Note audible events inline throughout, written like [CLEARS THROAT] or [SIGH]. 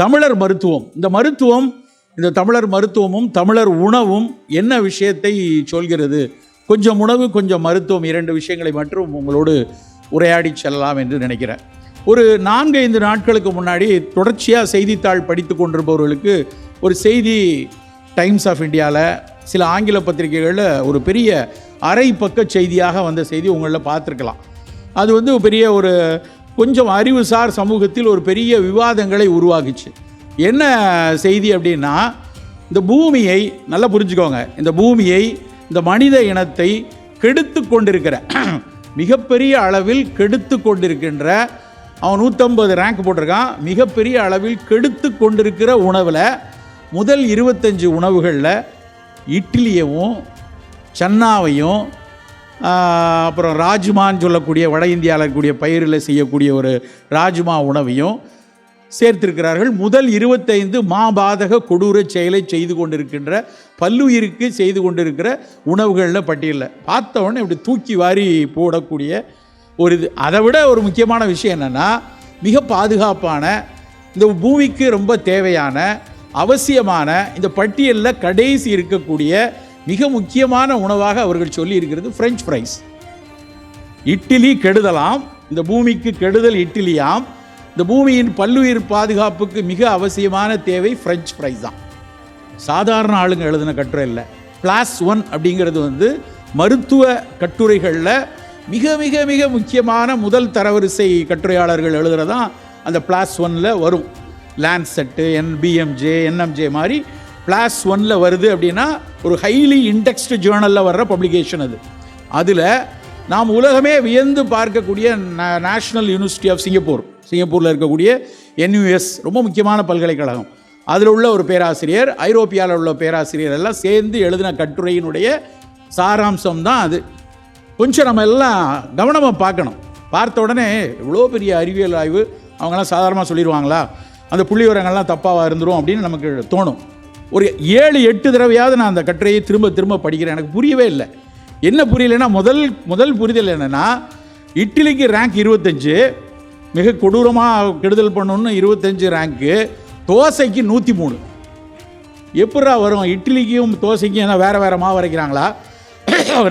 தமிழர் மருத்துவம். இந்த மருத்துவம் இந்த தமிழர் மருத்துவமும் தமிழர் உணவும் என்ன விஷயத்தை சொல்கிறது? கொஞ்சம் உணவு கொஞ்சம் மருத்துவம் இரண்டு விஷயங்களை மட்டும் உங்களோடு உரையாடி செல்லலாம் என்று நினைக்கிறேன். ஒரு நான்கு ஐந்து நாட்களுக்கு முன்னாடி தொடர்ச்சியாக செய்தித்தாள் படித்து கொண்டிருப்பவர்களுக்கு ஒரு செய்தி டைம்ஸ் ஆஃப் இந்தியாவில் சில ஆங்கில பத்திரிகைகளில் ஒரு பெரிய அரை பக்க செய்தியாக வந்த செய்தி உங்களில் பார்த்துருக்கலாம். அது வந்து பெரிய ஒரு கொஞ்சம் அறிவுசார் சமூகத்தில் ஒரு பெரிய விவாதங்களை உருவாக்குச்சு என்ன செய்தி அப்படின்னா இந்த பூமியை நல்லா புரிஞ்சுக்கோங்க இந்த பூமியை இந்த மனித இனத்தை கெடுத்து கொண்டிருக்கிற [CLEARS THROAT] மிகப்பெரிய அளவில் கெடுத்து கொண்டிருக்கின்ற அவன் நூற்றம்பது ரேங்க் போட்டிருக்கான் மிகப்பெரிய அளவில் கெடுத்து கொண்டிருக்கிற உணவில் முதல் இருபத்தஞ்சு உணவுகளில் இட்லியவும் சன்னாவையும் அப்புறம் ராஜ்மான்னு சொல்லக்கூடிய வட இந்தியாவில் இருக்கக்கூடிய பயிரில் செய்யக்கூடிய ஒரு ராஜ்மா உணவையும் சேர்த்திருக்கிறார்கள். முதல் இருபத்தைந்து மாபாதக கொடூர செயலை செய்து கொண்டிருக்கின்ற பல்லுயிருக்கு செய்து கொண்டிருக்கிற உணவுகளில் பட்டியலில். பார்த்தவொடனே இப்படி தூக்கி வாரி போடக்கூடிய ஒரு இது. அதை விட ஒரு முக்கியமான விஷயம் என்னென்னா மிக பாதுகாப்பான இந்த பூமிக்கு ரொம்ப தேவையான அவசியமான இந்த பட்டியலில் கடைசி இருக்கக்கூடிய மிக முக்கியமான உணவாக அவர்கள் சொல்லி இருக்கிறது ஃப்ரெஞ்ச் ஃப்ரைஸ் இட்லி கெடுதலாம் இந்த பூமிக்கு கெடுதல் இட்லியாம். இந்த பூமியின் பல்லுயிர் பாதுகாப்புக்கு மிக அவசியமான தேவை ஃப்ரெஞ்ச் ஃப்ரைஸ் தான். சாதாரண ஆளுங்க எழுதின கட்டுரை இல்லை. பிளாஸ் ஒன் அப்படிங்கிறது வந்து மருத்துவ கட்டுரைகளில் மிக மிக மிக முக்கியமான முதல் தரவரிசை கட்டுரையாளர்கள் எழுதுகிறதான் அந்த பிளாஸ் ஒனில் வரும். லேண்ட்செட்டு என்பிஎம்ஜே என்எம்ஜே மாதிரி பிளாஸ் ஒனில் வருது அப்படின்னா ஒரு ஹைலி இண்டெக்ஸ்டு ஜேர்னலில் வர்ற பப்ளிகேஷன் அது. அதில் நாம் உலகமே வியந்து பார்க்கக்கூடிய நேஷ்னல் யூனிவர்சிட்டி ஆஃப் சிங்கப்பூர் சிங்கப்பூரில் இருக்கக்கூடிய என்யூஎஸ் ரொம்ப முக்கியமான பல்கலைக்கழகம். அதில் உள்ள ஒரு பேராசிரியர் ஐரோப்பியாவில் உள்ள பேராசிரியர் எல்லாம் சேர்ந்து எழுதின கட்டுரையினுடைய சாராம்சம் தான் அது. கொஞ்சம் நம்ம எல்லாம் கவனமாக பார்க்கணும். பார்த்த உடனே இவ்வளோ பெரிய அறிவியல் ஆய்வு அவங்கெல்லாம் சாதாரணமாக சொல்லிடுவாங்களா? அந்த புள்ளி விவரங்கள்லாம் தப்பாக இருந்துடும் அப்படின்னு நமக்கு தோணும். ஒரு ஏழு எட்டு தடவையாவது நான் அந்த கட்டுரையை திரும்ப திரும்ப படிக்கிறேன். எனக்கு புரியவே இல்லை. என்ன புரியலைன்னா முதல் முதல் புரிதல் என்னென்னா இட்லிக்கு ரேங்க் இருபத்தஞ்சு மிக கொடூரமாக கெடுதல் பண்ணணும்னு இருபத்தஞ்சு ரேங்க்கு தோசைக்கு நூற்றி மூணு எப்படா வரும்? இட்லிக்கும் தோசைக்கும் என்ன வேறு வேறு மாவு வரைக்கிறாங்களா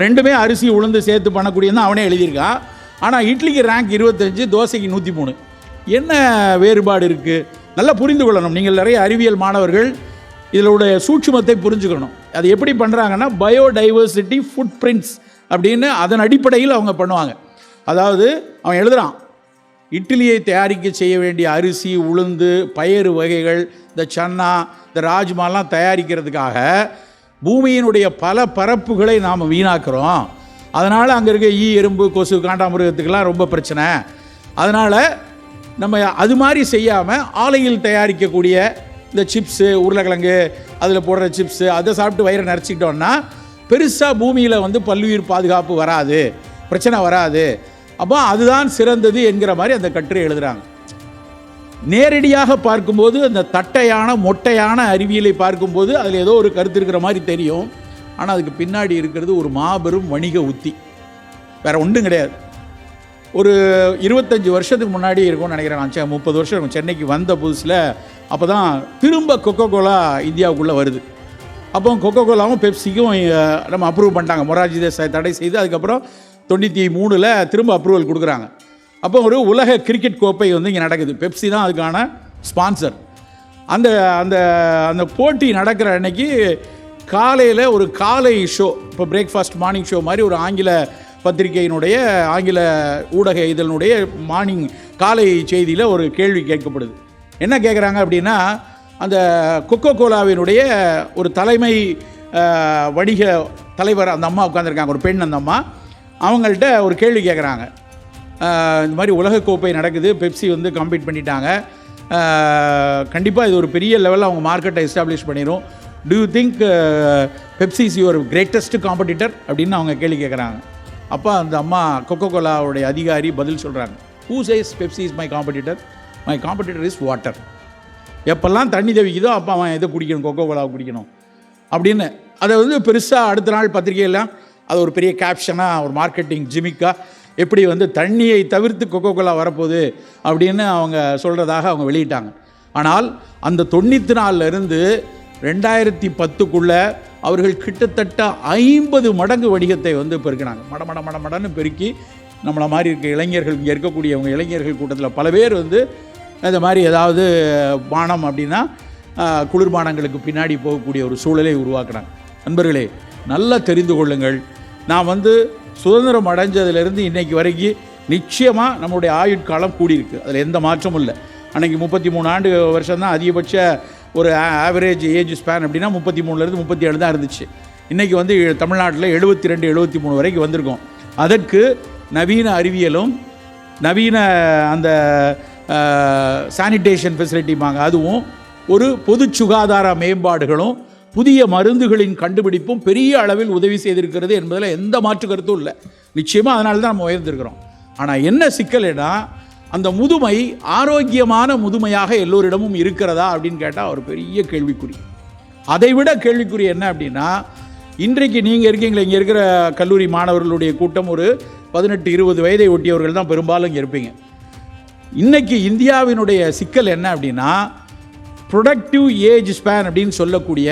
ரெண்டுமே அரிசி உளுந்து சேர்த்து பண்ணக்கூடியதான் அவனே எழுதியிருக்கான். ஆனால் இட்லிக்கு ரேங்க் இருபத்தஞ்சு தோசைக்கு நூற்றி மூணு என்ன வேறுபாடு இருக்குது நல்லா புரிந்து கொள்ளணும். நீங்கள் நிறைய அறிவியல் மாணவர்கள் இதனுடைய சூட்சுமத்தை புரிஞ்சுக்கணும். அது எப்படி பண்ணுறாங்கன்னா பயோடைவர்சிட்டி ஃபுட் பிரிண்ட்ஸ் அப்படின்னு அதன் அடிப்படையில் அவங்க பண்ணுவாங்க. அதாவது அவன் எழுதுகிறான் இட்லியை தயாரிக்க செய்ய வேண்டிய அரிசி உளுந்து பயறு வகைகள் இந்த சன்னா இந்த ராஜ்மாலாம் தயாரிக்கிறதுக்காக பூமியினுடைய பல பரப்புகளை நாம் வீணாக்குறோம். அதனால் அங்கே இருக்க ஈ எறும்பு கொசு காண்டாமிருகத்துக்கெல்லாம் ரொம்ப பிரச்சனை. அதனால் நம்ம அது மாதிரி செய்யாமல் ஆலையில் தயாரிக்கக்கூடிய இந்த சிப்ஸு உருளைக்கிழங்கு அதில் போடுற சிப்ஸு அதை சாப்பிட்டு வயிறை நிறச்சிக்கிட்டோன்னா பெருசாக பூமியில் வந்து பல்லுயிர் பாதுகாப்பு வராது பிரச்சனை வராது. அப்போ அதுதான் சிறந்தது என்கிற மாதிரி அந்த கட்டுரை எழுதுகிறாங்க நேரடியாக பார்க்கும்போது அந்த தட்டையான மொட்டையான அறிவியலை பார்க்கும்போது அதில் ஏதோ ஒரு கருத்து இருக்கிற மாதிரி தெரியும். ஆனால் அதுக்கு பின்னாடி இருக்கிறது ஒரு மாபெரும் வணிக உத்தி. வேறு ஒன்றும் கிடையாது. ஒரு இருபத்தஞ்சி வருஷத்துக்கு முன்னாடி இருக்கும்னு நினைக்கிறேன் நான். முப்பது வருஷம் இருக்கும். சென்னைக்கு வந்த புதுசில் அப்போ தான் திரும்ப கொக்கோ கோலா இந்தியாவுக்குள்ளே வருது. அப்போ கொக்கோ கோலாவும் பெப்சிக்கும் நம்ம அப்ரூவ் பண்ணிட்டாங்க. மொரார்ஜி தேசாய் தடை செய்து அதுக்கப்புறம் தொண்ணூற்றி மூணில் திரும்ப அப்ரூவல் கொடுக்குறாங்க. அப்போ ஒரு உலக கிரிக்கெட் கோப்பை வந்து இங்கே நடக்குது. பெப்சி தான் அதுக்கான ஸ்பான்சர் அந்த அந்த அந்த போட்டி நடக்கிற அன்னைக்கு காலையில் ஒரு காலை ஷோ இப்போ பிரேக்ஃபாஸ்ட் மார்னிங் ஷோ மாதிரி ஒரு ஆங்கில பத்திரிகையினுடைய ஆங்கில ஊடக இதழினுடைய மார்னிங் காலை செய்தியில் ஒரு கேள்வி கேட்கப்படுது. என்ன கேட்குறாங்க அப்படின்னா அந்த கொக்கோ கோலாவினுடைய ஒரு தலைமை வணிக தலைவர் அந்த அம்மா உட்காந்துருக்காங்க ஒரு பெண் அந்த அம்மா. அவங்கள்ட்ட ஒரு கேள்வி கேட்குறாங்க இந்த மாதிரி உலகக்கோப்பை நடக்குது பெப்சி வந்து கம்ப்ளீட் பண்ணிட்டாங்க. கண்டிப்பாக இது ஒரு பெரிய லெவலில் அவங்க மார்க்கெட்டை எஸ்டாப்ளிஷ் பண்ணிடும் do you think Pepsi is your greatest competitor அப்படின்னு அவங்க கேள்வி கேட்குறாங்க அப்போ அந்த அம்மா கொக்கோ கோலாவுடைய அதிகாரி பதில் சொல்கிறாங்க who says Pepsi is my competitor my competitor is water எப்பெல்லாம் தண்ணி தவிக்குதோ அப்போ அவன் எதை குடிக்கணும் கொக்கோ கோலாவை குடிக்கணும். அப்படின்னு அதை வந்து பெருசாக அடுத்த நாள் பத்திரிகையெல்லாம் அது ஒரு பெரிய கேப்ஷனாக ஒரு மார்க்கெட்டிங் ஜிமிக்காக எப்படி வந்து தண்ணியை தவிர்த்து கொக்கோ கோலா வரப்போகுது அப்படின்னு அவங்க சொல்கிறதாக அவங்க வெளியிட்டாங்க. ஆனால் அந்த தொண்ணூற்றி நாலுலேருந்து இருந்து ரெண்டாயிரத்தி பத்துக்குள்ளே அவர்கள் கிட்டத்தட்ட ஐம்பது மடங்கு வணிகத்தை வந்து பெருக்கினாங்க. மட மட மட மடன்னு பெருக்கி நம்மளை மாதிரி இருக்க இளைஞர்கள் இங்கே இருக்கக்கூடியவங்க இளைஞர்கள் கூட்டத்தில் பல பேர் வந்து இந்த மாதிரி ஏதாவது பானம் அப்படின்னா குளிர்பானங்களுக்கு பின்னாடி போகக்கூடிய ஒரு சூழலை உருவாக்குனாங்க. நண்பர்களே நல்லா தெரிந்து கொள்ளுங்கள். நான் வந்து சுதந்திரம் அடைஞ்சதுலேருந்து இன்னைக்கு வரைக்கும் நிச்சயமாக நம்மளுடைய ஆயுட்காலம் கூடியிருக்கு. அதில் எந்த மாற்றமும் இல்லை. அன்றைக்கி முப்பத்தி மூணு ஆண்டு வருஷம் தான் அதிகபட்ச ஒரு ஆவரேஜ் ஏஜ் ஸ்பேன் அப்படின்னா முப்பத்தி மூணுலேருந்து முப்பத்தி ஏழு தான் இருந்துச்சு. இன்றைக்கி வந்து தமிழ்நாட்டில் எழுபத்தி ரெண்டு எழுபத்தி மூணு வரைக்கும் வந்திருக்கோம். அதற்கு நவீன அறிவியலும் நவீன அந்த சானிடேஷன் ஃபெசிலிட்டிமாங்க அதுவும் ஒரு பொது சுகாதார மேம்பாடுகளும் புதிய மருந்துகளின் கண்டுபிடிப்பும் பெரிய அளவில் உதவி செய்திருக்கிறது என்பதில் எந்த மாற்று கருத்தும் இல்லை. நிச்சயமாக அதனால தான் நம்ம உயர்ந்திருக்கிறோம். ஆனால் என்ன சிக்கல்னா அந்த முதுமை ஆரோக்கியமான முதுமையாக எல்லோரிடமும் இருக்கிறதா அப்படின்னு கேட்டால் ஒரு பெரிய கேள்விக்குறி. அதை விட கேள்விக்குறி என்ன அப்படின்னா இன்றைக்கு நீங்கள் இருக்கீங்களே இங்கே இருக்கிற கல்லூரி மாணவர்களுடைய கூட்டம் ஒரு பதினெட்டு இருபது வயதை ஒட்டியவர்கள் தான் பெரும்பாலும் இங்கே இருப்பீங்க. இன்றைக்கி இந்தியாவினுடைய சிக்கல் என்ன அப்படின்னா ப்ரொடக்டிவ் ஏஜ் ஸ்பேன் அப்படின்னு சொல்லக்கூடிய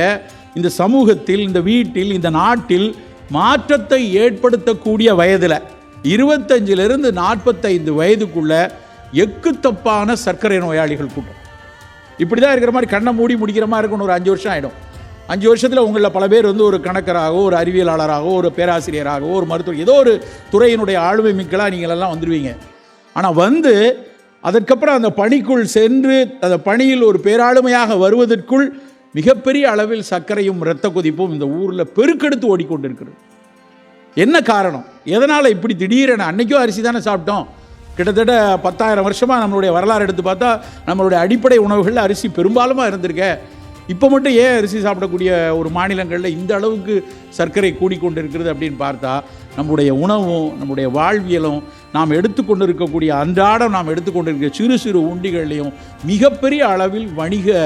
இந்த சமூகத்தில் இந்த வீட்டில் இந்த நாட்டில் மாற்றத்தை ஏற்படுத்தக்கூடிய வயதில் இருபத்தஞ்சிலிருந்து நாற்பத்தைந்து வயதுக்குள்ளே எக்கு தப்பான சர்க்கரை நோயாளிகள் கூட்டம். இப்படி தான் இருக்கிற மாதிரி கண்ணை மூடி முடிக்கிற மாதிரி இருக்கணும் ஒரு அஞ்சு வருஷம் ஆகிடும் அஞ்சு வருஷத்தில் உங்களில் பல பேர் வந்து ஒரு கணக்கராகவோ ஒரு அறிவியலாளராகவோ ஒரு பேராசிரியராகவோ ஒரு மருத்துவர் ஏதோ ஒரு துறையினுடைய ஆளுமை மிக்கலாக நீங்கள் எல்லாம் வந்துடுவீங்க ஆனால் வந்து அதற்கப்புறம் அந்த பணிக்குள் சென்று அந்த பணியில் ஒரு பேராளுமையாக வருவதற்குள் மிகப்பெரிய அளவில் சர்க்கரையும் இரத்த கொதிப்பும் இந்த ஊரில் பெருக்கெடுத்து ஓடிக்கொண்டிருக்கிறது. என்ன காரணம்? எதனால் இப்படி திடீரென அன்னைக்கும் அரிசி தானே சாப்பிட்டோம். கிட்டத்தட்ட பத்தாயிரம் வருஷமாக நம்மளுடைய வரலாறு எடுத்து பார்த்தா நம்மளுடைய அடிப்படை உணவுகளில் அரிசி பெரும்பாலுமாக இருந்திருக்க. இப்போ மட்டும் ஏன் அரிசி சாப்பிடக்கூடிய ஒரு மாநிலங்களில் இந்த அளவுக்கு சர்க்கரை கூடிக்கொண்டிருக்கிறது அப்படின்னு பார்த்தா நம்முடைய உணவும் நம்முடைய வாழ்வியலும் நாம் எடுத்துக்கொண்டு இருக்கக்கூடிய அன்றாடம் நாம் எடுத்துக்கொண்டிருக்கிற சிறு சிறு உண்டிகள்லையும் மிகப்பெரிய அளவில் வணிக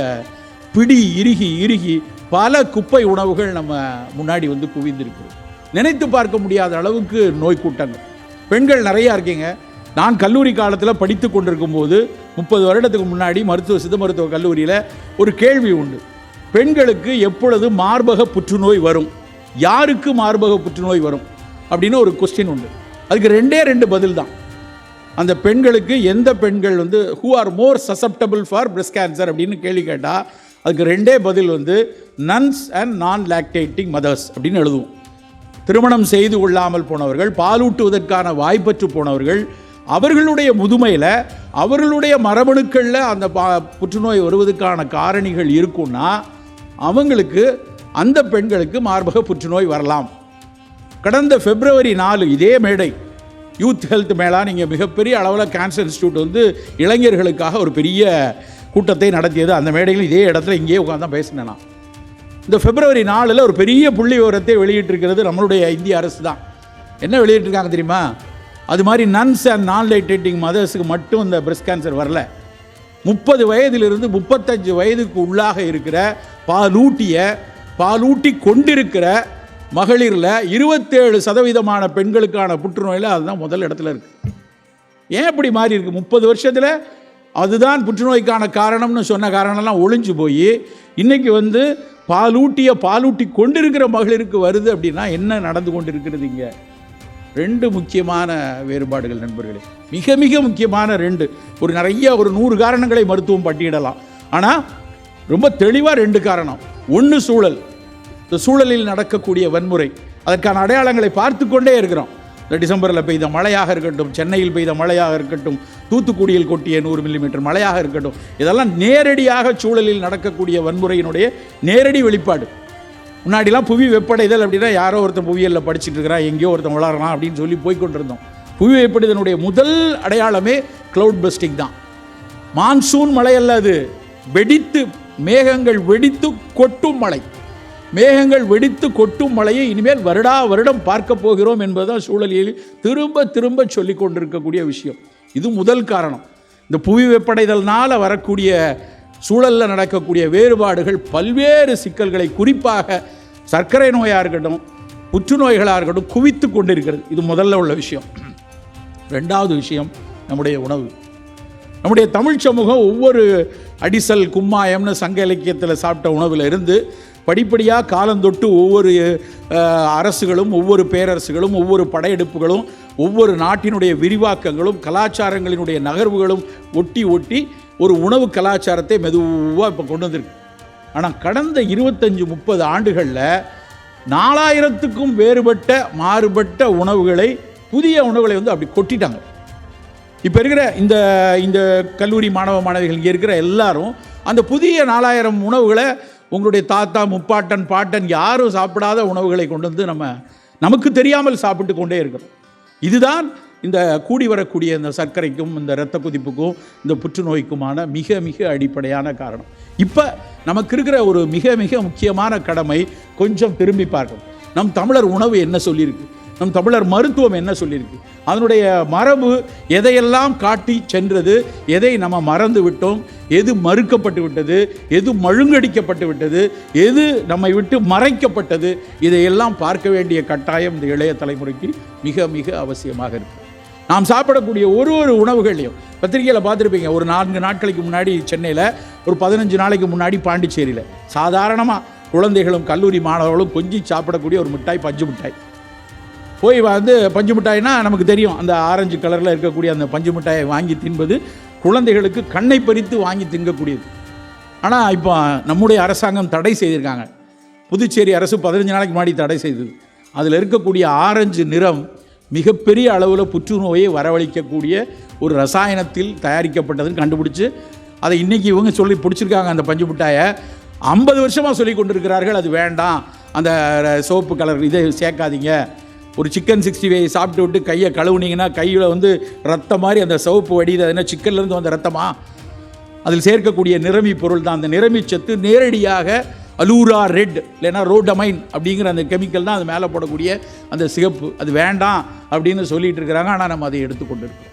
பிடி இறுகி இறுகி பல குப்பை உணவுகள் நம்ம முன்னாடி வந்து குவிந்திருக்கு நினைத்து பார்க்க முடியாத அளவுக்கு நோய் கூட்டங்கள் பெண்கள் நிறையா இருக்கீங்க. நான் கல்லூரி காலத்தில் படித்து கொண்டிருக்கும் போது முப்பது வருடத்துக்கு முன்னாடி மருத்துவ சித்த மருத்துவ கல்லூரியில் ஒரு கேள்வி உண்டு. பெண்களுக்கு எப்பொழுது மார்பக புற்றுநோய் வரும்? யாருக்கு மார்பக புற்றுநோய் வரும்? அப்படின்னு ஒரு கொஸ்டின் உண்டு. அதுக்கு ரெண்டே ரெண்டு பதில் தான். அந்த பெண்களுக்கு எந்த பெண்கள் வந்து who are more susceptible for breast cancer அப்படின்னு கேள்வி கேட்டால் அதுக்கு ரெண்டே பதில் வந்து nuns and non lactating mothers அப்படின்னு எழுதுவோம். திருமணம் செய்து கொள்ளாமல் போனவர்கள் பாலூட்டுவதற்கான வாய்ப்பற்று போனவர்கள் அவர்களுடைய முதுமையில் அவர்களுடைய மரபணுக்களில் அந்த பா புற்றுநோய் வருவதற்கான காரணிகள் இருக்குன்னா அவங்களுக்கு அந்த பெண்களுக்கு மார்பக புற்றுநோய் வரலாம். கடந்த பிப்ரவரி நாலு இதே மேடை யூத் ஹெல்த் மேலாக நீங்கள் மிகப்பெரிய அளவில் கேன்சர் இன்ஸ்டியூட் வந்து இளைஞர்களுக்காக ஒரு பெரிய கூட்டத்தை நடத்தியது. அந்த மேடையில் இதே இடத்துல இங்கேயே உட்காந்து தான் பேசினேன் நான். இந்த பிப்ரவரி நாலில் ஒரு பெரிய புள்ளி விவரத்தை வெளியிட்டிருக்கிறது நம்மளுடைய இந்திய அரசு தான். என்ன வெளியிட்டிருக்காங்க தெரியுமா? அது மாதிரி நன்ஸ் அண்ட் நான் லைட்டேட்டிங் மதர்ஸுக்கு மட்டும் இந்த பிரஸ்ட் கேன்சர் வரல. முப்பது வயதிலிருந்து முப்பத்தஞ்சு வயதுக்கு உள்ளாக இருக்கிற பாலூட்டிய பாலூட்டி கொண்டிருக்கிற மகளிரில் இருபத்தேழு சதவீதமான பெண்களுக்கான புற்றுநோயில் அதுதான் முதல் இடத்துல இருக்குது ஏன் இப்படி மாறி இருக்குது முப்பது வருஷத்தில் அதுதான் புற்றுநோய்க்கான காரணம்னு சொன்ன காரணம்லாம் ஒளிஞ்சு போய் இன்றைக்கி வந்து பாலூட்டிய பாலூட்டி கொண்டிருக்கிற மகளிருக்கு வருது அப்படின்னா என்ன நடந்து கொண்டு இருக்கிறது இங்கே? ரெண்டு முக்கியமான வேறுபாடுகள் நண்பர்களே. மிக மிக முக்கியமான ரெண்டு. ஒரு நிறைய ஒரு நூறு காரணங்களை மருத்துவம் பட்டியிடலாம். ஆனால் ரொம்ப தெளிவாக ரெண்டு காரணம். ஒன்று சூழல். இந்த சூழலில் நடக்கக்கூடிய வன்முறை. அதற்கான அடையாளங்களை பார்த்து கொண்டே இருக்கிறோம். இந்த டிசம்பரில் பெய்த மழையாக இருக்கட்டும் சென்னையில் பெய்த மழையாக இருக்கட்டும் தூத்துக்குடியில் கொட்டிய நூறு மில்லிமீட்டர் மழையாக இருக்கட்டும் இதெல்லாம் நேரடியாக சூழலில் நடக்கக்கூடிய வன்முறையினுடைய நேரடி வெளிப்பாடு. முன்னாடிலாம் புவி வெப்படைதல் அப்படின்னா யாரோ ஒருத்தன் புவியியலில் படிச்சுட்டு இருக்கிறான் எங்கேயோ ஒருத்தன் வளரலாம் அப்படின்னு சொல்லி போய் கொண்டிருந்தோம். புவி வெப்படைதனுடைய முதல் அடையாளமே க்ளவுட் பஸ்டிங் தான். மான்சூன் மழை அல்ல அது. வெடித்து மேகங்கள் வெடித்து கொட்டும் மழை. மேகங்கள் வெடித்து கொட்டும் மழையை இனிமேல் வருடா வருடம் பார்க்க போகிறோம் என்பதுதான் சூழலில் திரும்ப திரும்ப சொல்லி கொண்டிருக்கக்கூடிய விஷயம். இது முதல் காரணம். இந்த புவி வெப்படைதல்னால் வரக்கூடிய சூழலில் நடக்கக்கூடிய வேறுபாடுகள் பல்வேறு சிக்கல்களை குறிப்பாக சர்க்கரை நோயாக இருக்கட்டும் புற்றுநோய்களாக இருக்கட்டும் குவித்து கொண்டிருக்கிறது. இது முதல்ல உள்ள விஷயம். ரெண்டாவது விஷயம் நம்முடைய உணவு. நம்முடைய தமிழ் சமூகம் ஒவ்வொரு அடிசல் கும்மாயம்னு சங்க இலக்கியத்தில் சாப்பிட்ட உணவில் இருந்து படிப்படியாக காலந்தொட்டு ஒவ்வொரு அரசுகளும் ஒவ்வொரு பேரரசுகளும் ஒவ்வொரு படையெடுப்புகளும் ஒவ்வொரு நாட்டினுடைய விரிவாக்கங்களும் கலாச்சாரங்களினுடைய நகர்வுகளும் ஒட்டி ஒட்டி ஒரு உணவு கலாச்சாரத்தை மெதுவாக இப்போ கொண்டு வந்திருக்கு. ஆனால் கடந்த இருபத்தஞ்சி முப்பது ஆண்டுகளில் நாலாயிரத்துக்கும் வேறுபட்ட மாறுபட்ட உணவுகளை புதிய உணவுகளை வந்து அப்படி கொட்டிட்டாங்க. இப்போ இருக்கிற இந்த இந்த கல்லூரி மாணவ மாணவிகள் இங்கே இருக்கிற எல்லாரும் அந்த புதிய நாலாயிரம் உணவுகளை உங்களுடைய தாத்தா முப்பாட்டன் பாட்டன் யாரும் சாப்பிடாத உணவுகளை கொண்டு வந்து நம்ம நமக்கு தெரியாமல் சாப்பிட்டு கொண்டே இருக்கிறோம். இதுதான் இந்த கூடி வரக்கூடிய இந்த சர்க்கரைக்கும் இந்த இரத்த குதிப்புக்கும் இந்த புற்றுநோய்க்குமான மிக மிக அடிப்படையான காரணம். இப்போ நமக்கு இருக்கிற ஒரு மிக மிக முக்கியமான கடமை கொஞ்சம் திரும்பி பார்க்கணும். நம் தமிழர் உணவு என்ன சொல்லியிருக்கு? நம் தமிழர் மருத்துவம் என்ன சொல்லியிருக்கு? அதனுடைய மரபு எதையெல்லாம் காட்டி சென்றது எதை நம்ம மறந்து விட்டோம் எது மறுக்கப்பட்டு விட்டது எது மழுங்கடிக்கப்பட்டு விட்டது எது நம்மை விட்டு மறைக்கப்பட்டது இதையெல்லாம் பார்க்க வேண்டிய கட்டாயம் இந்த இளைய தலைமுறைக்கு மிக மிக அவசியமாக இருக்குது நாம் சாப்பிடக்கூடிய ஒரு ஒரு உணவுகள்லையும் பத்திரிகையில் பார்த்துருப்பீங்க. ஒரு நான்கு நாட்களுக்கு முன்னாடி சென்னையில் ஒரு பதினஞ்சு நாளைக்கு முன்னாடி பாண்டிச்சேரியில். சாதாரணமாக குழந்தைகளும் கல்லூரி மாணவர்களும் கொஞ்சி சாப்பிடக்கூடிய ஒரு மிட்டாய் பஞ்சு மிட்டாய். போய் வந்து பஞ்சு மிட்டாய்னா நமக்கு தெரியும். அந்த ஆரஞ்சு கலரில் இருக்கக்கூடிய அந்த பஞ்சு மிட்டாயை வாங்கி தின்பது குழந்தைகளுக்கு கண்ணை பறித்து வாங்கி திங்கக்கூடியது. ஆனால் இப்போ நம்முடைய அரசாங்கம் தடை செய்திருக்காங்க. புதுச்சேரி அரசு பதினஞ்சு நாளைக்கு முன்னாடி தடை செய்தது. அதில் இருக்கக்கூடிய ஆரஞ்சு நிறம் மிகப்பெரிய அளவில் புற்றுநோயை வரவழைக்கக்கூடிய ஒரு ரசாயனத்தில் தயாரிக்கப்பட்டதுன்னு கண்டுபிடிச்சு அதை இன்றைக்கி இவங்க சொல்லி பிடிச்சிருக்காங்க அந்த பஞ்சு மிட்டாயை ஐம்பது வருஷமாக சொல்லி கொண்டிருக்கிறார்கள் அது வேண்டாம். அந்த சோப்பு கலர் இதை சேர்க்காதீங்க. ஒரு சிக்கன் சிக்ஸ்டி ஃபைவ் சாப்பிட்டு விட்டு கையை கழுவுனீங்கன்னா கையில் வந்து ரத்தம் மாதிரி அந்த சிவப்பு வடியுது. அது என்ன சிக்கன்லேருந்து வந்த ரத்தமா? அதில் சேர்க்கக்கூடிய நிரம்பி பொருள் தான் அந்த நிரம்பி சத்து நேரடியாக அலூரா ரெட் இல்லைன்னா ரோடமைன் அப்படிங்கிற அந்த கெமிக்கல் தான் அது மேலே போடக்கூடிய அந்த சிகப்பு. அது வேண்டாம் அப்படின்னு சொல்லிட்டு இருக்கிறாங்க. ஆனால் நம்ம அதை எடுத்துக்கொண்டு இருக்கோம்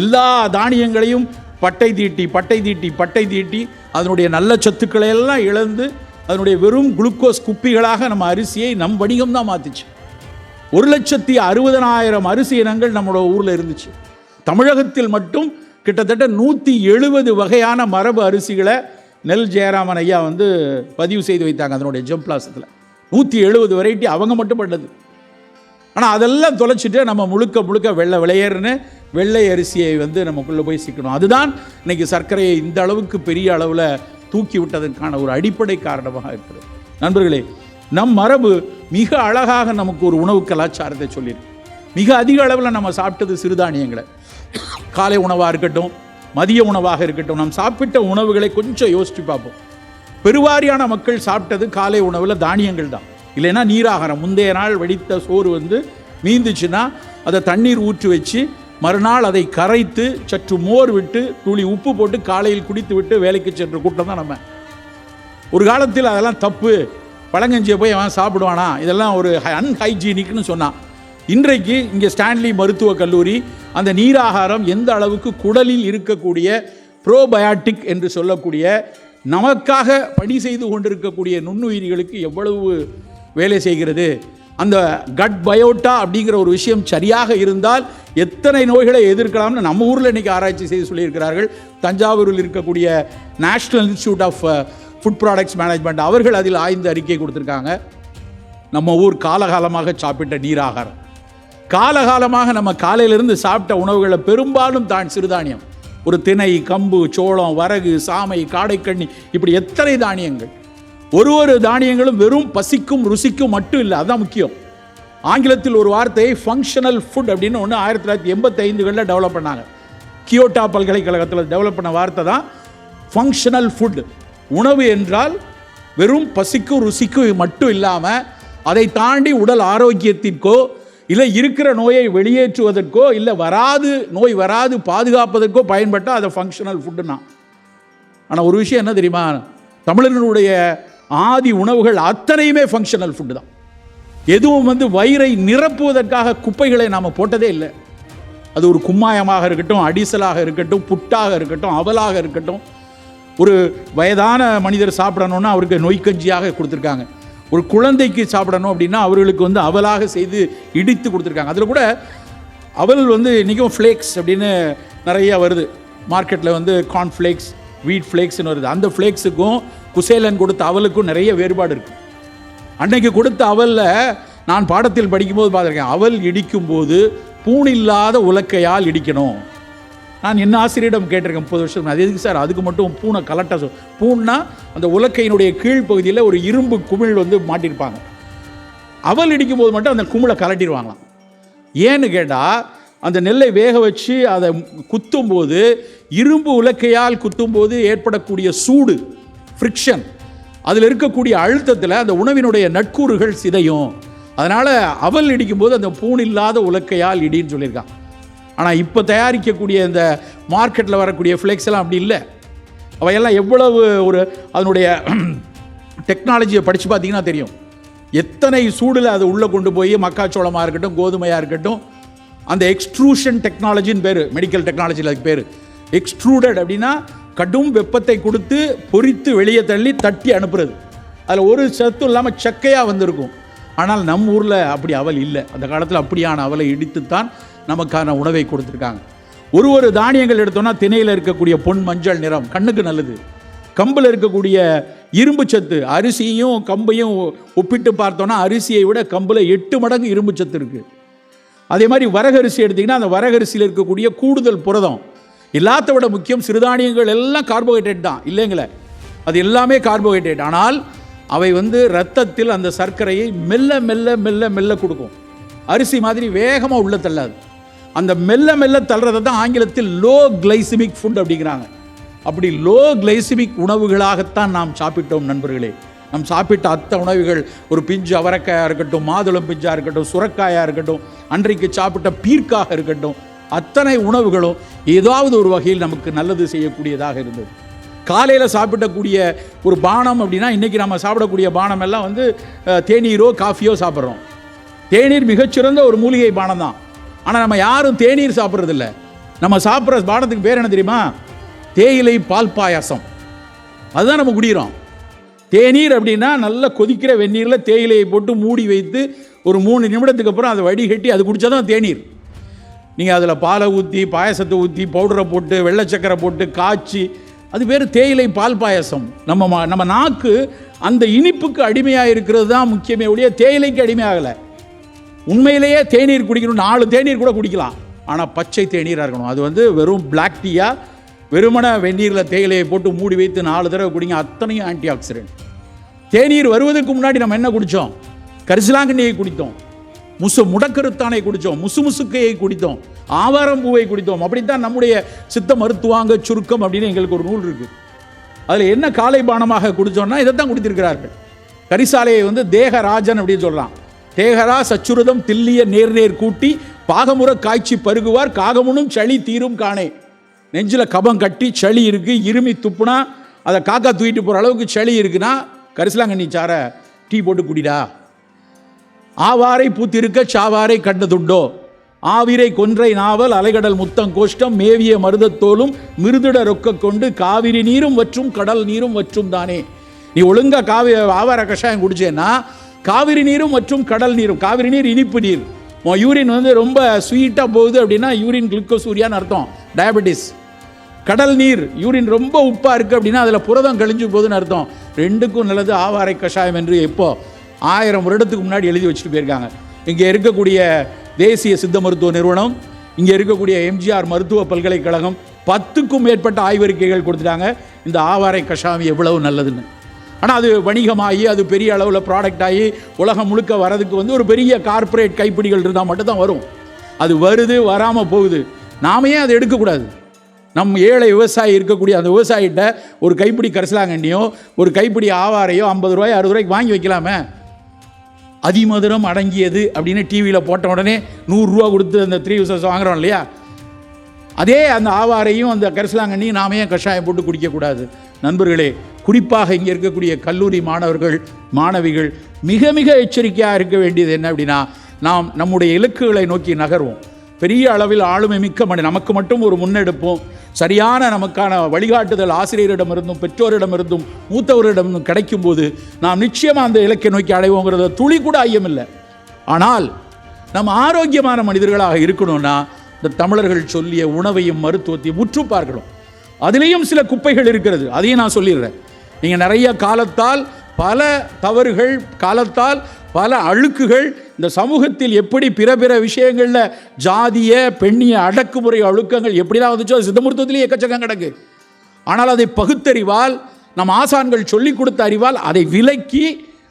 எல்லா தானியங்களையும் பட்டை தீட்டி பட்டை தீட்டி பட்டை தீட்டி அதனுடைய நல்ல சத்துக்களை எல்லாம் இழந்து அதனுடைய வெறும் குளுக்கோஸ் குப்பிகளாக நம்ம அரிசியை நம் வணிகம் தான் மாற்றுச்சு ஒரு லட்சத்தி அறுபதனாயிரம் அரிசி இனங்கள் நம்மளோட ஊரில் இருந்துச்சு. தமிழகத்தில் மட்டும் கிட்டத்தட்ட நூற்றி எழுபது வகையான மரபு அரிசிகளை நெல் ஜெயராமன் ஐயா வந்து பதிவு செய்து வைத்தாங்க அதனுடைய ஜெம்ப்ளாசத்தில் நூற்றி எழுபது வெரைட்டி அவங்க மட்டும் பண்ணது. ஆனால் அதெல்லாம் தொலைச்சிட்டு நம்ம முழுக்க முழுக்க வெள்ளை விளையர்னு வெள்ளை அரிசியை வந்து நமக்குள்ளே போய் சிக்கணும். அதுதான் இன்னைக்கு சர்க்கரையை இந்த அளவுக்கு பெரிய அளவில் தூக்கி விட்டதற்கான ஒரு அடிப்படை காரணமாக இருக்கிறது. நண்பர்களே நம் மரபு மிக அழகாக நமக்கு ஒரு உணவு கலாச்சாரத்தை சொல்லியிருக்கு. மிக அதிக அளவில் நம்ம சாப்பிட்டது சிறுதானியங்களை. காலை உணவாக இருக்கட்டும் மதிய உணவாக இருக்கட்டும் நாம் சாப்பிட்ட உணவுகளை கொஞ்சம் யோசித்து பார்ப்போம். பெருவாரியான மக்கள் சாப்பிட்டது காலை உணவில் தானியங்கள் தான். இல்லைன்னா நீராகாரம். முந்தைய நாள் வெடித்த சோறு வந்து மீந்துச்சுன்னா அதை தண்ணீர் ஊற்றி வச்சு மறுநாள் அதை கரைத்து சற்று மோர் விட்டு துளி உப்பு போட்டு காலையில் குடித்து விட்டு வேலைக்கு சென்ற கூட்டம் தான் நம்ம. ஒரு காலத்தில் அதெல்லாம் தப்பு. பழங்கஞ்சியை போய் அவன் சாப்பிடுவானா? இதெல்லாம் ஒரு அன்ஹைஜீனிக்னு சொன்னான். இன்றைக்கு இங்கே ஸ்டான்லி மருத்துவக் கல்லூரி அந்த நீராகாரம் எந்த அளவுக்கு குடலில் இருக்கக்கூடிய ப்ரோபயாட்டிக் என்று சொல்லக்கூடிய நமக்காக பணி செய்து கொண்டிருக்கக்கூடிய நுண்ணுயிரிகளுக்கு எவ்வளவு வேலை செய்கிறது? அந்த கட் பயோட்டா அப்படிங்கிற ஒரு விஷயம் சரியாக இருந்தால் எத்தனை நோய்களை எதிர்க்கலாம்னு நம்ம ஊரில் இன்றைக்கி ஆராய்ச்சி செய்து சொல்லியிருக்கிறார்கள். தஞ்சாவூரில் இருக்கக்கூடிய national institute of food products management அவர்கள் அதில் ஆய்ந்து அறிக்கை கொடுத்துருக்காங்க. நம்ம ஊர் காலகாலமாக சாப்பிட்ட நீராகாரம். காலகாலமாக நம்ம காலையிலிருந்து சாப்பிட்ட உணவுகளை பெரும்பாலும் தான் சிறுதானியம். ஒரு திணை கம்பு சோளம் வரகு சாமை காடைக்கண்ணி இப்படி எத்தனை தானியங்கள். ஒரு ஒரு தானியங்களும் வெறும் பசிக்கும் ருசிக்கும் மட்டும் இல்லை அதுதான் முக்கியம். ஆங்கிலத்தில் ஒரு வார்த்தையை ஃபங்க்ஷனல் ஃபுட் அப்படின்னு ஒன்று ஆயிரத்தி தொள்ளாயிரத்தி எண்பத்தைந்துகளில் டெவலப் பண்ணாங்க. கியோட்டா பல்கலைக்கழகத்தில் டெவலப் பண்ண வார்த்தை தான் ஃபங்க்ஷனல் ஃபுட் உணவு என்றால் வெறும் பசிக்கும் ருசிக்கும் மட்டும் இல்லாமல் அதை தாண்டி உடல் ஆரோக்கியத்திற்கோ இல்லை இருக்கிற நோயை வெளியேற்றுவதற்கோ இல்லை வராது நோய் வராது பாதுகாப்பதற்கோ பயன்பட்டால் அதை ஃபங்க்ஷனல் ஃபுட்டுனா ஆனால் ஒரு விஷயம் என்ன தெரியுமா? தமிழர்களுடைய ஆதி உணவுகள் அத்தனையுமே ஃபங்க்ஷனல் ஃபுட்டு தான். எதுவும் வந்து வயிறை நிரப்புவதற்காக குப்பைகளை நாம் போட்டதே இல்லை. அது ஒரு கும்மாயமாக இருக்கட்டும் அடிசலாக இருக்கட்டும் புட்டாக இருக்கட்டும் அவலாக இருக்கட்டும். ஒரு வயதான மனிதர் சாப்பிடணும்னா அவருக்கு நொய்க்கஞ்சியாக கொடுத்துருக்காங்க. ஒரு குழந்தைக்கு சாப்பிடணும் அப்படின்னா அவர்களுக்கு வந்து அவலாக செய்து இடித்து கொடுத்துருக்காங்க. அதில் கூட அவல் வந்து இன்றைக்கும் ஃப்ளேக்ஸ் அப்படின்னு நிறைய வருது. மார்க்கெட்டில் வந்து கார்ன் ஃப்ளேக்ஸ் வீட் ஃப்ளேக்ஸ்னு வருது. அந்த ஃப்ளேக்ஸுக்கும் குசேலன் கொடுத்த அவலுக்கும் நிறைய வேறுபாடு இருக்குது அன்னைக்கு கொடுத்த அவலில் நான் பாடத்தில் படிக்கும்போது பார்த்துருக்கேன். அவல் இடிக்கும்போது பூணில்லாத உலக்கையால் இடிக்கணும். நான் என்ன ஆசிரியரிடம் கேட்டிருக்கேன் முப்பது வருஷம் அது எதுக்கு சார்? அதுக்கு மட்டும் பூனை கலட்டா சொல் பூன்னா அந்த உலக்கையினுடைய கீழ்ப்பகுதியில் ஒரு இரும்பு குமிழ் வந்து மாட்டியிருப்பாங்க அவல் இடிக்கும்போது மட்டும் அந்த குமிழை கலட்டிடுவாங்களாம். ஏன்னு கேட்டால் அந்த நெல்லை வேக வச்சு அதை குத்தும்போது இரும்பு உலக்கையால் குத்தும்போது ஏற்படக்கூடிய சூடு ஃப்ரிக்ஷன் அதில் இருக்கக்கூடிய அழுத்தத்தில் அந்த உணவினுடைய நட்கூறுகள் சிதையும். அதனால் அவல் இடிக்கும்போது அந்த பூண் இல்லாத உலக்கையால் இடின்னு சொல்லியிருக்கான் ஆனால் இப்போ தயாரிக்கக்கூடிய இந்த மார்க்கெட்டில் வரக்கூடிய ஃப்ளெக்ஸ் எல்லாம் அப்படி இல்லை. அவையெல்லாம் எவ்வளவு ஒரு அதனுடைய [CLEARS THROAT] டெக்னாலஜியை படித்து பார்த்தீங்கன்னா தெரியும். எத்தனை சூடில் அதை உள்ளே கொண்டு போய் மக்காச்சோளமாக இருக்கட்டும் கோதுமையாக இருக்கட்டும் அந்த எக்ஸ்ட்ரூஷன் டெக்னாலஜின்னு பேர் மெடிக்கல் டெக்னாலஜியில் அதுக்கு பேர். எக்ஸ்ட்ரூடட் அப்படின்னா கடும் வெப்பத்தை கொடுத்து பொரித்து வெளியே தள்ளி தட்டி அனுப்புறது. அதில் ஒரு சத்தும் இல்லாமல் சக்கையாக வந்திருக்கும். ஆனால் நம்ம ஊரில் அப்படி அவல் இல்லை. அந்த காலத்தில் அப்படியான அவலை இடித்துத்தான் நமக்கான உணவை கொடுத்துருக்காங்க. ஒரு ஒரு தானியங்கள் எடுத்தோம்னா திணையில் இருக்கக்கூடிய பொன் மஞ்சள் நிறம் கண்ணுக்கு நல்லது. கம்பில் இருக்கக்கூடிய இரும்பு சத்து அரிசியும் கம்பையும் ஒப்பிட்டு பார்த்தோன்னா அரிசியை விட கம்பில் எட்டு மடங்கு இரும்பு சத்து இருக்குது அதே மாதிரி வரகரிசி எடுத்திங்கன்னா அந்த வரகரிசியில் இருக்கக்கூடிய கூடுதல் புரதம். எல்லாத்த விட முக்கியம் சிறுதானியங்கள் எல்லாம் கார்போஹைட்ரேட் தான். இல்லைங்களே? அது எல்லாமே கார்போஹைட்ரேட் ஆனால் அவை வந்து ரத்தத்தில் அந்த சர்க்கரையை மெல்ல மெல்ல மெல்ல மெல்ல கொடுக்கும். அரிசி மாதிரி வேகமாக உள்ள தள்ளாது. அந்த மெல்ல மெல்ல தள்ளுறதை தான் ஆங்கிலத்தில் லோ கிளைசிமிக் ஃபுட் அப்படிங்கிறாங்க. அப்படி லோ கிளைசிமிக் உணவுகளாகத்தான் நாம் சாப்பிட்டோம் நண்பர்களே. நாம் சாப்பிட்ட அத்த உணவுகள் ஒரு பிஞ்சு அவரக்காயாக இருக்கட்டும் மாதுளம் பிஞ்சாக இருக்கட்டும் சுரக்காயாக இருக்கட்டும் அன்றைக்கு சாப்பிட்ட பீர்க்காக இருக்கட்டும் அத்தனை உணவுகளும் ஏதாவது ஒரு வகையில் நமக்கு நல்லது செய்யக்கூடியதாக இருந்தது. காலையில் சாப்பிடக்கூடிய ஒரு பானம் அப்படின்னா இன்றைக்கி நம்ம சாப்பிடக்கூடிய பானம் எல்லாம் வந்து தேநீரோ காஃபியோ சாப்பிட்றோம். தேநீர் மிகச்சிறந்த ஒரு மூலிகை பானம் தான் ஆனால் நம்ம யாரும் தேநீர் சாப்பிட்றதில்ல. நம்ம சாப்பிட்ற பானத்துக்கு பேர் என்ன தெரியுமா? தேயிலை பால் பாயாசம். அதுதான் நம்ம குடிக்கிறோம். தேநீர் அப்படின்னா நல்லா கொதிக்கிற வெந்நீரில் தேயிலையை போட்டு மூடி வைத்து ஒரு மூணு நிமிடத்துக்கு அப்புறம் அதை வடிகட்டி அது குடித்தா தான் தேநீர். நீங்கள் அதில் பாலை ஊற்றி பாயாசத்தை ஊற்றி பவுடரை போட்டு வெள்ளை சக்கரை போட்டு காய்ச்சி அது பேர் தேயிலை பால் பாயாசம். நம்ம நம்ம நாக்கு அந்த இனிப்புக்கு அடிமையாக இருக்கிறது தான் முக்கியமே ஒழிய தேயிலைக்கு அடிமையாகலை. உண்மையிலேயே தேநீர் குடிக்கணும் நாலு தேநீர் கூட குடிக்கலாம். ஆனால் பச்சை தேநீராக இருக்கணும். அது வந்து வெறும் பிளாக் டீயா வெறுமன வெந்நீரில் தேயிலையை போட்டு மூடி வைத்து நாலு தடவை குடிங்க அத்தனையும் ஆன்டி ஆக்சிடென்ட் தேநீர் வருவதற்கு முன்னாடி நம்ம என்ன குடித்தோம் கரிசலாங்கண்ணியை குடித்தோம். முசு முடக்கருத்தானை குடித்தோம். முசு முசுக்கையை குடித்தோம். ஆவாரம் பூவை குடித்தோம். அப்படித்தான் நம்முடைய சித்த மருத்துவாங்க சுருக்கம் அப்படின்னு எங்களுக்கு ஒரு நூல் இருக்குது அதில் என்ன காலை பானமாக குடித்தோம்னா இதைத்தான் குடித்திருக்கிறார்கள். கரிசாலையை வந்து தேகராஜன் அப்படின்னு சொல்கிறான் தேகரா சச்சுருதம் தில்லிய நேர் நேர் கூட்டி பாகமுற காய்ச்சி பருகுவார் காகமுனும் சளி தீரும் காணே. நெஞ்சில் கபம் கட்டி சளி இருக்குது இருமி துப்புனா அதை காக்கா தூக்கிட்டு போகிற அளவுக்கு சளி இருக்குன்னா கரிசலாங்கண்ணி சாரை டீ போட்டு குடிடா. ஆவாரை பூத்திருக்க சாவாரை கண்டதுண்டோ? ஆவிரை கொன்றை நாவல் அலைகடல் முத்தம் கோஷ்டம் மேவிய மருதத்தோலும் மிருதிட ரொக்க கொண்டு காவிரி நீரும் வற்றும் கடல் நீரும் வற்றும் தானே. நீ ஒழுங்கா காவி ஆவார கஷாயம் குடிச்சேன்னா காவிரி நீரும் மற்றும் கடல் நீரும். காவிரி நீர் இனிப்பு நீர். யூரின் வந்து ரொம்ப ஸ்வீட்டாக போகுது அப்படின்னா யூரின் குளுக்கோசூரியான்னு அர்த்தம். டயபெட்டிஸ் கடல் நீர் யூரின் ரொம்ப உப்பாக இருக்குது அப்படின்னா அதில் புரதம் கழிஞ்சு போகுதுன்னு அர்த்தம். ரெண்டுக்கும் நல்லது ஆவாரை கஷாயம் என்று எப்போ ஆயிரம் வருடத்துக்கு முன்னாடி எழுதி வச்சுட்டு போயிருக்காங்க. இங்கே இருக்கக்கூடிய தேசிய சித்த மருத்துவ நிறுவனம் இங்கே இருக்கக்கூடிய எம்ஜிஆர் மருத்துவ பல்கலைக்கழகம் பத்துக்கும் மேற்பட்ட ஆய்வறிக்கைகள் கொடுத்துட்டாங்க. இந்த ஆவாரை கஷாயம் எவ்வளவு நல்லதுன்னு. ஆனால் அது வணிகமாகி அது பெரிய அளவில் ப்ராடக்ட் ஆகி உலகம் முழுக்க வரதுக்கு வந்து ஒரு பெரிய கார்ப்பரேட் கைப்பிடிகள் இருந்தால் மட்டும்தான் வரும். அது வருது வராமல் போகுது. நாம ஏன் அதை எடுக்கக்கூடாது? நம் ஏழை விவசாயி இருக்கக்கூடிய அந்த விவசாயிகிட்ட ஒரு கைப்பிடி கரிசலாங்கண்ணியோ ஒரு கைப்பிடி ஆவாரையோ ஐம்பது ரூபாய் அறுபது ரூபாய்க்கு வாங்கி வைக்கலாமே? அதிமதுரம் அடங்கியது அப்படின்னு டிவியில் போட்ட உடனே நூறுரூவா கொடுத்து அந்த த்ரீ விசஸ் வாங்குறோம் இல்லையா? அதே அந்த ஆவாரையும் அந்த கரிசலாங்கண்ணியும் நாம ஏன் கஷாயம் போட்டு குடிக்கக்கூடாது? நண்பர்களே குறிப்பாக இங்கே இருக்கக்கூடிய கல்லூரி மாணவர்கள் மாணவிகள் மிக மிக எச்சரிக்கையாக இருக்க வேண்டியது என்ன அப்படின்னா நாம் நம்முடைய இலக்குகளை நோக்கி நகர்வோம். பெரிய அளவில் ஆளுமை மிக்க மணி நமக்கு மட்டும் ஒரு முன்னெடுப்போம். சரியான நமக்கான வழிகாட்டுதல் ஆசிரியரிடமிருந்தும் பெற்றோரிடமிருந்தும் மூத்தவரிடமிருந்தும் கிடைக்கும்போது நாம் நிச்சயமாக அந்த இலக்கை நோக்கி அடைவோங்கிறத துளி கூட ஐயமில்லை. ஆனால் நம்ம ஆரோக்கியமான மனிதர்களாக இருக்கணும்னா இந்த தமிழர்கள் சொல்லிய உணவையும் மருத்துவத்தையும் உற்று பார்க்கணும். அதுலேயும் சில குப்பைகள் இருக்கிறது. அதையும் நான் சொல்லிடுறேன். நீங்கள் நிறைய காலத்தால் பல தவறுகள் காலத்தால் பல அழுக்குகள் இந்த சமூகத்தில் எப்படி பிற பிற விஷயங்களில் ஜாதிய பெண்ணிய அடக்குமுறை அழுக்கங்கள் எப்படிலாம் வந்துச்சோ அது சித்தமூர்த்தத்திலேயே எக்கச்சக்கம் கிடக்கு. ஆனால் அதை பகுத்தறிவால் நம் ஆசான்கள் சொல்லிக் கொடுத்த அறிவால் அதை விலக்கி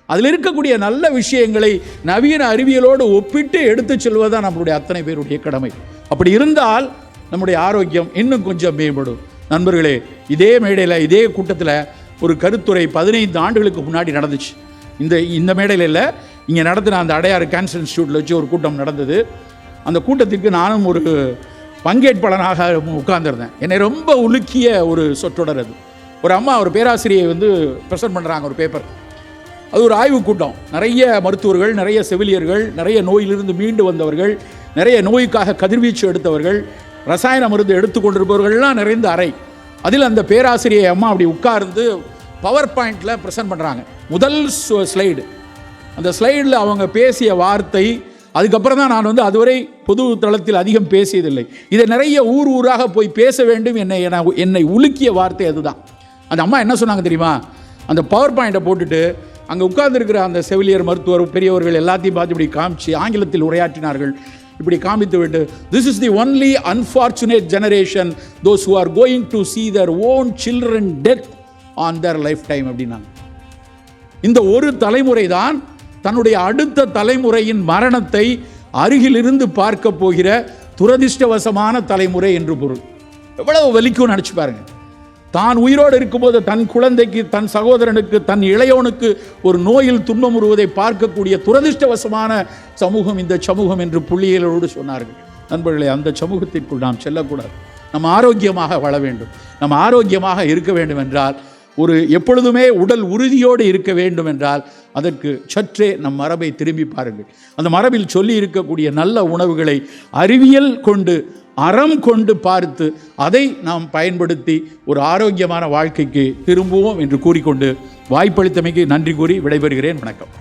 அதில் இருக்கக்கூடிய நல்ல விஷயங்களை நவீன அறிவியலோடு ஒப்பிட்டு எடுத்துச் செல்வதுதான் நம்மளுடைய அத்தனை பேருடைய கடமை. அப்படி இருந்தால் நம்முடைய ஆரோக்கியம் இன்னும் கொஞ்சம் மேம்படும். நண்பர்களே இதே மேடையில் இதே கூட்டத்தில் ஒரு கருத்துரை பதினைந்து ஆண்டுகளுக்கு முன்னாடி நடந்துச்சு. இந்த இந்த மேடையில் இல்லை இங்கே நடத்தின அந்த அடையாறு கேன்சர் இன்ஸ்டியூட்டில் வச்சு ஒரு கூட்டம் நடந்தது. அந்த கூட்டத்திற்கு நானும் ஒரு பங்கேற்பாளனாக உட்கார்ந்துருந்தேன். என்னை ரொம்ப உலுக்கிய ஒரு சொற்றொடர் அது. ஒரு அம்மா ஒரு பேராசிரியை வந்து ப்ரெசென்ட் பண்ணுறாங்க ஒரு பேப்பர் அது ஒரு ஆய்வுக் கூட்டம். நிறைய மருத்துவர்கள் நிறைய செவிலியர்கள் நிறைய நோயிலிருந்து மீண்டு வந்தவர்கள் நிறைய நோய்க்காக கதிர்வீச்சு எடுத்தவர்கள் ரசாயன மருந்து எடுத்துக்கொண்டிருப்பவர்கள்லாம் நிறைந்த அறை. அதில் அந்த பேராசிரியை அம்மா அப்படி உட்கார்ந்து பவர் பாயிண்டில் ப்ரெசென்ட் பண்ணுறாங்க முதல் ஸ்லைடு அந்த ஸ்லைடில் அவங்க பேசிய வார்த்தை அதுக்கப்புறம் தான் நான் வந்து அதுவரை பொது தளத்தில் அதிகம் பேசியதில்லை. இதை நிறைய ஊர் ஊராக போய் பேச வேண்டும் என்னை என- என்னை உலுக்கிய வார்த்தை அதுதான். அந்த அம்மா என்ன சொன்னாங்க தெரியுமா? அந்த பவர் பாயிண்ட்டை போட்டுட்டு அங்கே உட்கார்ந்துருக்கிற அந்த செவிலியர் மருத்துவர் பெரியவர்கள் எல்லாத்தையும் பார்த்து இப்படி காமிச்சு ஆங்கிலத்தில் உரையாற்றினார்கள். இப்படி காமித்து விட்டு this is the only unfortunate generation those who are going to see their own children death on their life time அப்படின்னாங்க. இந்த ஒரு தலைமுறை தான் தன்னுடைய அடுத்த தலைமுறையின் மரணத்தை அருகிலிருந்து பார்க்க போகிற துரதிர்ஷ்டவசமான தலைமுறை என்று பொருள். எவ்வளவு வலிக்கும் நினச்சி பாருங்கள் தான் உயிரோடு இருக்கும்போது தன் குழந்தைக்கு தன் சகோதரனுக்கு தன் இளையோனுக்கு ஒரு நோயில் துன்பம் உருவதை பார்க்கக்கூடிய துரதிர்ஷ்டவசமான சமூகம் இந்த சமூகம் என்று புள்ளியலோடு சொன்னார்கள். நண்பர்களே அந்த சமூகத்திற்குள் நாம் செல்லக்கூடாது. நம்ம ஆரோக்கியமாக வாழ வேண்டும். நம்ம ஆரோக்கியமாக இருக்க வேண்டும் என்றால் ஒரு எப்பொழுதுமே உடல் உறுதியோடு இருக்க வேண்டும் என்றால் அதற்கு சற்றே நம் மரபை திரும்பி பாருங்கள். அந்த மரபில் சொல்லி இருக்கக்கூடிய நல்ல உணவுகளை அறிவியல் கொண்டு அறம் கொண்டு பார்த்து அதை நாம் பயன்படுத்தி ஒரு ஆரோக்கியமான வாழ்க்கைக்கு திரும்புவோம் என்று கூறிக்கொண்டு வாய்ப்பளித்தமைக்கு நன்றி கூறி விடைபெறுகிறேன். வணக்கம்.